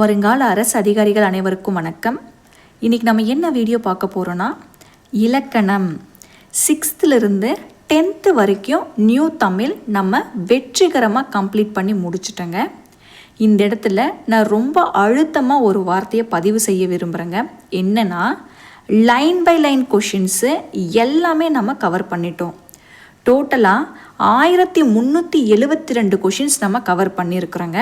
வருங்கால அரசு அதிகாரிகள் அனைவருக்கும் வணக்கம். இன்றைக்கி நம்ம என்ன வீடியோ பார்க்க போகிறோன்னா இலக்கணம் சிக்ஸ்த்துலேருந்து டென்த்து வரைக்கும் நியூ தமிழ் நம்ம வெற்றிகரமாக கம்ப்ளீட் பண்ணி முடிச்சிட்டோங்க. இந்த இடத்துல நான் ரொம்ப அழுத்தமாக ஒரு வார்த்தையை பதிவு செய்ய விரும்புகிறேங்க என்னென்னா லைன் பை லைன் கொஷின்ஸு எல்லாமே நம்ம கவர் பண்ணிட்டோம். டோட்டலாக ஆயிரத்தி முந்நூற்றி எழுபத்தி ரெண்டு கொஷின்ஸ் நம்ம கவர் பண்ணியிருக்கிறோங்க.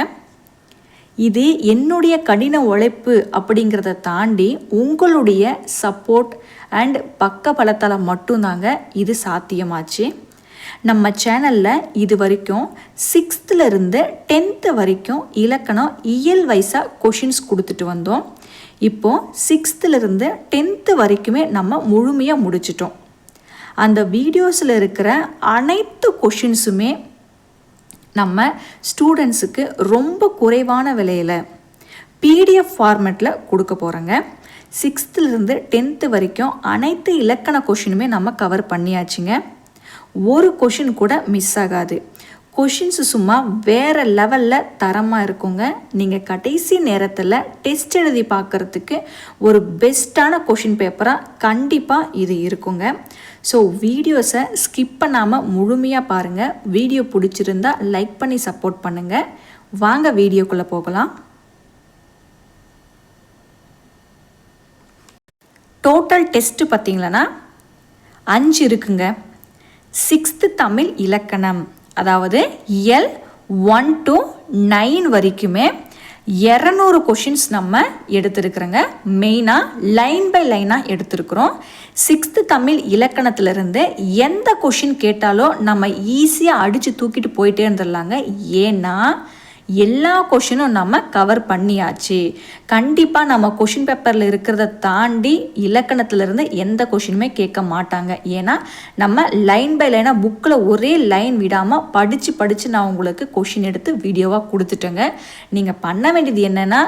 இது என்னுடைய கடின உழைப்பு அப்படிங்கிறத தாண்டி உங்களுடைய சப்போர்ட் அண்ட் பக்க பலத்தால் மட்டும்தாங்க இது சாத்தியமாச்சு. நம்ம சேனலில் இது வரைக்கும் சிக்ஸ்த்துலேருந்து டென்த்து வரைக்கும் இலக்கணம் இயல் வைஸாக கொஷின்ஸ் கொடுத்துட்டு வந்தோம். இப்போது சிக்ஸ்த்துலேருந்து டென்த்து வரைக்குமே நம்ம முழுமையாக முடிச்சிட்டோம். அந்த வீடியோஸில் இருக்கிற அனைத்து கொஷின்ஸுமே நம்ம ஸ்டூடெண்ட்ஸுக்கு ரொம்ப குறைவான விலையில் பிடிஎஃப் ஃபார்மேட்டில் கொடுக்க போகிறோங்க சிக்ஸ்த்துலேருந்து டென்த்து வரைக்கும் அனைத்து இலக்கண கொஷினுமே நம்ம கவர் பண்ணியாச்சுங்க. ஒரு கொஷின் கூட மிஸ் ஆகாது. கொஷின்ஸ் சும்மா வேறு லெவலில் தரமாக இருக்குங்க. நீங்கள் கடைசி நேரத்தில் டெஸ்ட் எழுதி பார்க்குறதுக்கு ஒரு பெஸ்ட்டான கொஷின் பேப்பராக கண்டிப்பாக இது இருக்குங்க. ஸோ வீடியோஸை ஸ்கிப் பண்ணாமல் முழுமையாக பாருங்கள் வீடியோ பிடிச்சிருந்தா லைக் பண்ணி சப்போர்ட் பண்ணுங்கள் வாங்க வீடியோக்குள்ளே போகலாம். டோட்டல் டெஸ்ட்டு பார்த்தீங்களன்னா அஞ்சு இருக்குங்க. சிக்ஸ்த்து தமிழ் இலக்கணம். அதாவது எல் ஒன் டு நைன் வரைக்குமே இரநூறு கொஷின்ஸ் நம்ம எடுத்திருக்கிறோங்க. மெயினாக லைன் பை லைனாக எடுத்திருக்கிறோம். சிக்ஸ்த்து தமிழ் இலக்கணத்திலிருந்து எந்த கொஷின் கேட்டாலும் நம்ம ஈஸியாக அடித்து தூக்கிட்டு போயிட்டே இருந்துடலாங்க. ஏன்னா எல்லா கொஷினும் நம்ம கவர் பண்ணியாச்சு. கண்டிப்பாக நம்ம கொஷின் பேப்பரில் இருக்கிறத தாண்டி இலக்கணத்திலிருந்து எந்த கொஷினுமே கேட்க மாட்டாங்க. ஏன்னா நம்ம லைன் பை லைனாக புக்கில் ஒரே லைன் விடாமல் படித்து படித்து நான் உங்களுக்கு கொஷின் எடுத்து வீடியோவாக கொடுத்துட்டேங்க. நீங்கள் பண்ண வேண்டியது என்னென்னா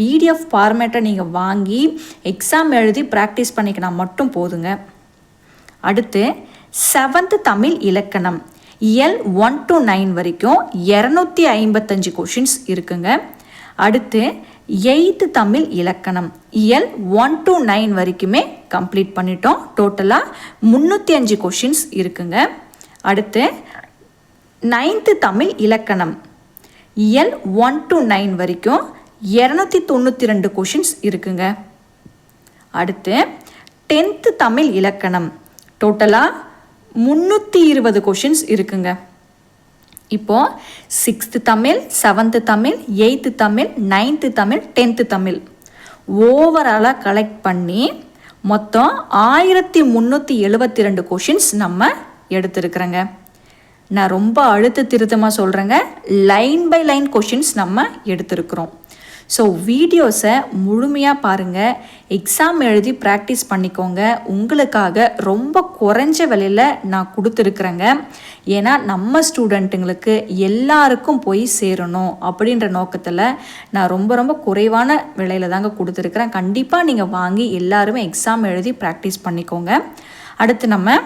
பிடிஎஃப் ஃபார்மேட்டை நீங்கள் வாங்கி எக்ஸாம் எழுதி ப்ராக்டிஸ் பண்ணிக்கினா மட்டும் போதுங்க. அடுத்து செவன்த்து தமிழ் இலக்கணம். எல் ஒன் டு நைன் வரைக்கும் இரநூத்தி ஐம்பத்தஞ்சு கொஷின்ஸ் இருக்குங்க. அடுத்து எயித்து தமிழ் இலக்கணம். இயல் ஒன் டு நைன் வரைக்குமே கம்ப்ளீட் பண்ணிட்டோம். டோட்டலாக முந்நூற்றி அஞ்சு கொஷின்ஸ் இருக்குங்க. அடுத்து நைன்த்து தமிழ் இலக்கணம். இயல் ஒன் டு நைன் வரைக்கும் இரநூத்தி தொண்ணூற்றி ரெண்டு கொஷின்ஸ் இருக்குங்க. அடுத்து டென்த்து தமிழ் இலக்கணம். டோட்டலாக முந்நூற்றி இருபது கொஷின்ஸ் இருக்குங்க. இப்போது sixth Tamil seventh Tamil eighth Tamil ninth Tamil tenth Tamil. ஓவராலாக கலெக்ட் பண்ணி மொத்தம் ஆயிரத்தி முந்நூற்றி எழுபத்தி ரெண்டு கொஷின்ஸ் நம்ம எடுத்துருக்குறேங்க. நான் ரொம்ப அழுத்த திருத்தமாக சொல்கிறேங்க லைன் பை லைன் கொஷின்ஸ் நம்ம எடுத்திருக்கிறோம். ஸோ வீடியோஸை முழுமையாக பாருங்கள் எக்ஸாம் எழுதி ப்ராக்டிஸ் பண்ணிக்கோங்க. உங்களுக்காக ரொம்ப குறைஞ்ச விலையில் நான் கொடுத்துருக்குறேங்க. ஏன்னா நம்ம ஸ்டூடெண்ட்டுங்களுக்கு எல்லாருக்கும் போய் சேரணும் அப்படின்ற நோக்கத்தில் நான் ரொம்ப ரொம்ப குறைவான விலையில் தாங்க கொடுத்துருக்குறேன். கண்டிப்பாக நீங்கள் வாங்கி எல்லாருமே எக்ஸாம் எழுதி ப்ராக்டிஸ் பண்ணிக்கோங்க. அடுத்து நம்ம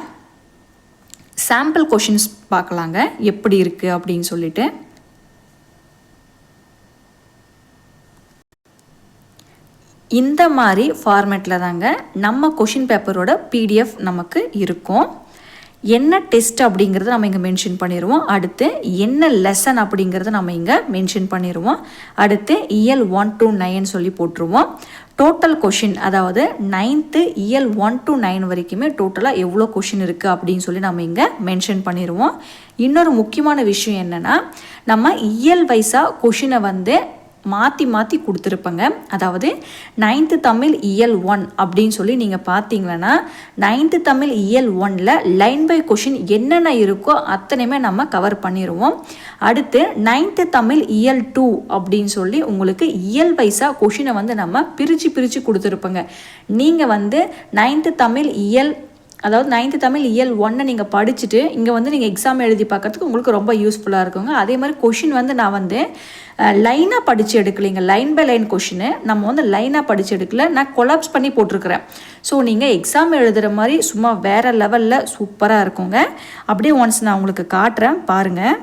சாம்பிள் கொஷின்ஸ் பார்க்கலாங்க. எப்படி இருக்குது அப்படின்னு சொல்லிட்டு. இந்த மாதிரி ஃபார்மேட்டில் தாங்க நம்ம கொஷின் பேப்பரோட பிடிஎஃப் நமக்கு இருக்கும். என்ன டெஸ்ட் அப்படிங்கிறத நம்ம இங்கே மென்ஷன் பண்ணிடுவோம் அடுத்து என்ன லெசன் அப்படிங்கிறத நம்ம இங்கே மென்ஷன் பண்ணிடுவோம் அடுத்து இயல் ஒன் டூ நைன் சொல்லி போட்டுருவோம். டோட்டல் கொஷின் அதாவது நைன்த்து இயல் ஒன் டு நைன் வரைக்குமே டோட்டலாக எவ்வளோ கொஷின் இருக்குது அப்படின்னு சொல்லி நம்ம இங்கே மென்ஷன் பண்ணிடுவோம் இன்னொரு முக்கியமான விஷயம் என்னென்னா நம்ம இயல் வைஸாக கொஷினை வந்து மாற்றி மாற்றி கொடுத்துருப்பேங்க. அதாவது நைன்த்து தமிழ் இயல் ஒன் அப்படின்னு சொல்லி நீங்கள் பார்த்தீங்கன்னா நைன்த்து தமிழ் இயல் ஒனில் லைன் பை கொஷின் என்னென்ன இருக்கோ அத்தனையுமே நம்ம கவர் பண்ணிடுவோம் அடுத்து நைன்த்து தமிழ் இயல் டூ அப்படின்னு சொல்லி உங்களுக்கு இயல் வைஸாக கொஷினை வந்து நம்ம பிரித்து பிரித்து கொடுத்துருப்போங்க. நீங்கள் வந்து நைன்த்து தமிழ் இயல் அதாவது நைன்த்து தமிழ் இயல் ஒன்னை நீங்கள் படிச்சுட்டு இங்கே வந்து நீங்கள் எக்ஸாம் எழுதி பார்க்கறதுக்கு உங்களுக்கு ரொம்ப யூஸ்ஃபுல்லாக இருக்குங்க. அதே மாதிரி கொஷின் வந்து நான் வந்து லைனாக படித்து எடுக்கலைங்க. லைன் பை லைன் கொஷினு நம்ம வந்து லைனாக படித்து எடுக்கல. நான் கொலாப்ஸ் பண்ணி போட்டிருக்கிறேன். ஸோ நீங்கள் எக்ஸாம் எழுதுகிற மாதிரி சும்மா வேறு லெவலில் சூப்பராக இருக்குங்க. அப்படியே ஒன்ஸ் நான் உங்களுக்கு காட்டுறேன். பாருங்கள்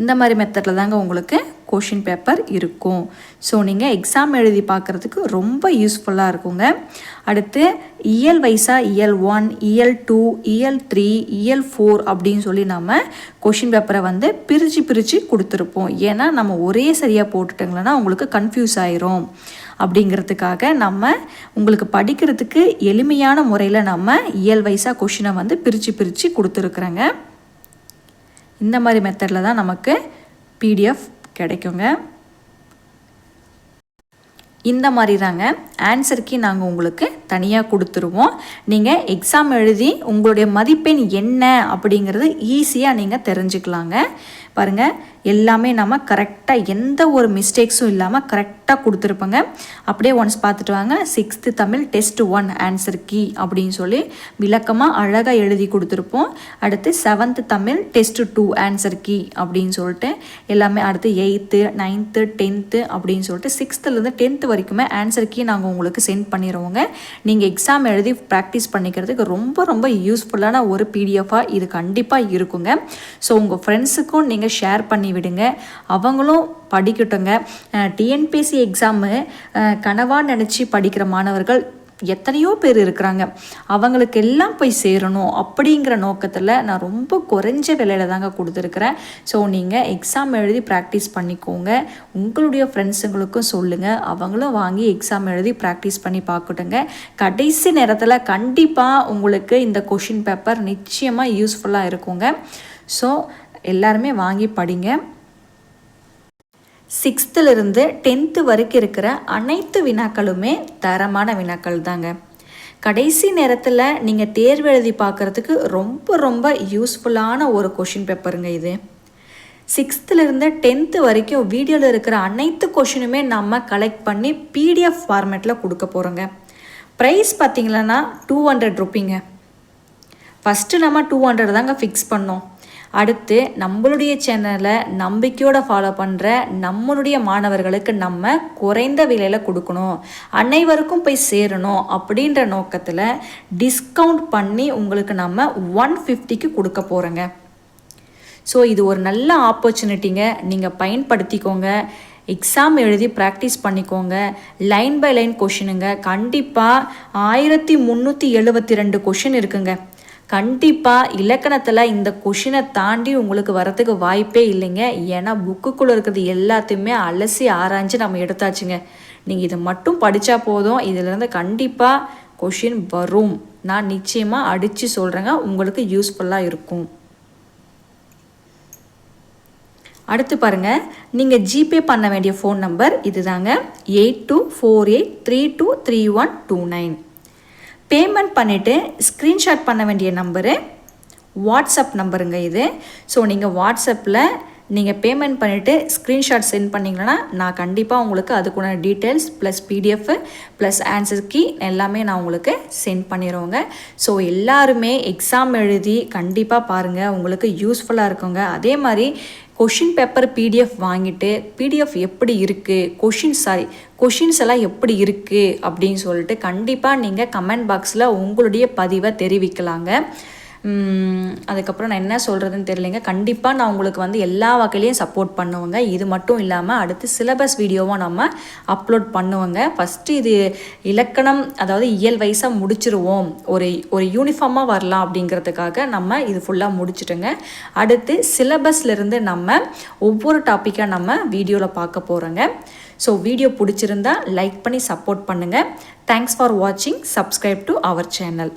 இந்த மாதிரி மெத்தடில் தாங்க உங்களுக்கு கொஷின் பேப்பர் இருக்கும். ஸோ நீங்கள் எக்ஸாம் எழுதி பார்க்குறதுக்கு ரொம்ப யூஸ்ஃபுல்லாக இருக்குங்க. அடுத்து இயல் வைஸாக இயல் ஒன் இயல் டூ இயல் த்ரீ இயல் ஃபோர் அப்படின்னு சொல்லி நம்ம கொஷின் பேப்பரை வந்து பிரித்து பிரித்து கொடுத்துருப்போம். ஏன்னா நம்ம ஒரே சரியாக போட்டுட்டோங்களேன்னா உங்களுக்கு கன்ஃபியூஸ் ஆயிரும். அப்படிங்கிறதுக்காக நம்ம உங்களுக்கு படிக்கிறதுக்கு எளிமையான முறையில் நம்ம இயல் வைஸாக கொஷினை வந்து பிரித்து பிரித்து கொடுத்துருக்குறேங்க. இந்த மாதிரி மெத்தடில் தான் நமக்கு பிடிஎஃப் கிடைக்குங்க. இந்த மாதிரி தாங்க ஆன்சருக்கு நாங்கள் உங்களுக்கு தனியாக கொடுத்துருவோம். நீங்கள் எக்ஸாம் எழுதி உங்களுடைய மதிப்பெண் என்ன அப்படிங்கிறது ஈஸியாக நீங்கள் தெரிஞ்சுக்கலாங்க. பாருங்கள் எல்லாமே நம்ம கரெக்டாக எந்த ஒரு மிஸ்டேக்ஸும் இல்லாமல் கரெக்டாக கொடுத்துருப்போங்க. அப்படியே ஒன்ஸ் பார்த்துட்டு வாங்க. Sixth Tamil test one answer key அப்படின்னு சொல்லி விளக்கமாக அழகாக எழுதி கொடுத்துருப்போம். அடுத்து seventh Tamil test two answer key அப்படின்னு சொல்லிட்டு எல்லாமே அடுத்து எயித்து நைன்த்து டென்த்து அப்படின்னு சொல்லிட்டு சிக்ஸ்த்துலேருந்து டென்த்து வரைக்குமே ஆன்சர் கீ நாங்கள் உங்களுக்கு சென்ட் பண்ணிடுவோங்க நீங்கள் எக்ஸாம் எழுதி ப்ராக்டிஸ் பண்ணிக்கிறதுக்கு ரொம்ப ரொம்ப யூஸ்ஃபுல்லான ஒரு பிடிஎஃபாக இது கண்டிப்பாக இருக்குங்க. ஸோ உங்கள் ஃப்ரெண்ட்ஸுக்கும் நீங்கள் ஷேர் பண்ணி விடுங்க. அவங்களும் படிக்கட்டுங்க. டிஎன்பிஎஸ்சி எக்ஸாமு கனவாக நினச்சி படிக்கிற மாணவர்கள் எத்தனையோ பேர் இருக்கிறாங்க. அவங்களுக்கு எல்லாம் போய் சேரணும் அப்படிங்கிற நோக்கத்தில் நான் ரொம்ப குறைஞ்ச விலையில தாங்க கொடுத்துருக்குறேன். ஸோ நீங்கள் எக்ஸாம் எழுதி ப்ராக்டிஸ் பண்ணிக்கோங்க. உங்களுடைய ஃப்ரெண்ட்ஸுங்களுக்கும் சொல்லுங்கள் அவங்களும் வாங்கி எக்ஸாம் எழுதி ப்ராக்டிஸ் பண்ணி பார்க்கட்டுங்க. கடைசி நேரத்தில் கண்டிப்பாக உங்களுக்கு இந்த கொஷின் பேப்பர் நிச்சயமாக யூஸ்ஃபுல்லாக இருக்குங்க. ஸோ எல்லாருமே வாங்கி படிங்க. சிக்ஸ்த்துலேருந்து டென்த்து வரைக்கும் இருக்கிற அனைத்து வினாக்களுமே தரமான வினாக்கள் தாங்க கடைசி நேரத்தில் நீங்கள் தேர்வு எழுதி பார்க்குறதுக்கு ரொம்ப ரொம்ப யூஸ்ஃபுல்லான ஒரு கொஷின் பேப்பருங்க இது. சிக்ஸ்த்துலேருந்து டென்த்து வரைக்கும் வீடியோவில் இருக்கிற அனைத்து கொஷினுமே நம்ம கலெக்ட் பண்ணி பிடிஎஃப் ஃபார்மேட்டில் கொடுக்க போகிறோங்க ப்ரைஸ் பார்த்திங்களன்னா டூ ஹண்ட்ரட் ருப்பீங்க ஃபஸ்ட்டு நம்ம டூ ஹண்ட்ரட் தாங்க ஃபிக்ஸ் பண்ணோம். அடுத்து நம்மளுடைய சேனலை நம்பிக்கையோடு ஃபாலோ பண்ணுற நம்மளுடைய மாணவர்களுக்கு நம்ம குறைந்த விலையில் கொடுக்கணும். அனைவருக்கும் போய் சேரணும் அப்படின்ற நோக்கத்தில் டிஸ்கவுண்ட் பண்ணி உங்களுக்கு நம்ம ஒன் ஃபிஃப்டிக்கு கொடுக்க போகிறோங்க ஸோ இது ஒரு நல்ல ஆப்பர்ச்சுனிட்டிங்க நீங்கள் பயன்படுத்திக்கோங்க. எக்ஸாம் எழுதி ப்ராக்டிஸ் பண்ணிக்கோங்க. லைன் பை லைன் கொஷினுங்க கண்டிப்பாக ஆயிரத்தி முந்நூற்றி எழுபத்தி ரெண்டு கொஷின் இருக்குங்க. கண்டிப்பாக இலக்கணத்தில் இந்த கொஷினை தாண்டி உங்களுக்கு வரத்துக்கு வாய்ப்பே இல்லைங்க. ஏன்னா புக்குக்குள்ளே இருக்கிறது எல்லாத்தையுமே அலசி ஆராய்ஞ்சு நம்ம எடுத்தாச்சுங்க. நீங்கள் இதை மட்டும் படித்தா போதும். இதிலேருந்து கண்டிப்பாக கொஷின் வரும். நான் நிச்சயமாக அடித்து சொல்கிறேங்க உங்களுக்கு யூஸ்ஃபுல்லாக இருக்கும். அடுத்து பாருங்கள் நீங்கள் ஜிபே பண்ண வேண்டிய ஃபோன் நம்பர் இதுதாங்க. Eight two four eight three two three one two nine payment பண்ணிவிட்டு ஸ்க்ரீன்ஷாட் பண்ண வேண்டிய நம்பரு. வாட்ஸ்அப் நம்பருங்க இது. ஸோ நீங்கள் வாட்ஸ்அப்பில் நீங்கள் பேமெண்ட் பண்ணிவிட்டு ஸ்க்ரீன்ஷாட் சென்ட் பண்ணிங்கன்னா நான் கண்டிப்பாக உங்களுக்கு அதுக்குள்ள details plus PDF plus answer key எல்லாமே நான் உங்களுக்கு சென்ட் பண்ணிடுவோங்க ஸோ எல்லாருமே எக்ஸாம் எழுதி கண்டிப்பாக பாருங்கள் உங்களுக்கு யூஸ்ஃபுல்லாக இருக்குங்க. அதே மாதிரி கொஷின் பேப்பர் பிடிஎஃப் வாங்கிட்டு பிடிஎஃப் எப்படி இருக்குது கொஷின் சாரி கொஷின்ஸ் எல்லாம் எப்படி இருக்குது அப்படின்னு சொல்லிட்டு கண்டிப்பாக நீங்கள் கமெண்ட் பாக்ஸில் உங்களுடைய பதிவை தெரிவிக்கலாங்க. அதுக்கப்புறம் நான் என்ன சொல்கிறதுன்னு தெரியலைங்க. கண்டிப்பாக நான் உங்களுக்கு வந்து எல்லா வகையிலையும் சப்போர்ட் பண்ணுவேங்க. இது மட்டும் இல்லாமல் அடுத்து சிலபஸ் வீடியோவும் நம்ம அப்லோட் பண்ணுவோங்க. ஃபஸ்ட்டு இது இலக்கணம் அதாவது இயல் வயசாக முடிச்சிருவோம். ஒரு ஒரு யூனிஃபார்மாக வரலாம் அப்படிங்கிறதுக்காக நம்ம இது ஃபுல்லாக முடிச்சுட்டுங்க. அடுத்து சிலபஸ்லேருந்து நம்ம ஒவ்வொரு டாப்பிக்காக நம்ம வீடியோவில் பார்க்க போகிறோங்க ஸோ வீடியோ பிடிச்சிருந்தா லைக் பண்ணி சப்போர்ட் பண்ணுங்கள் தேங்க்ஸ் ஃபார் வாட்சிங் சப்ஸ்கிரைப் டு அவர் சேனல்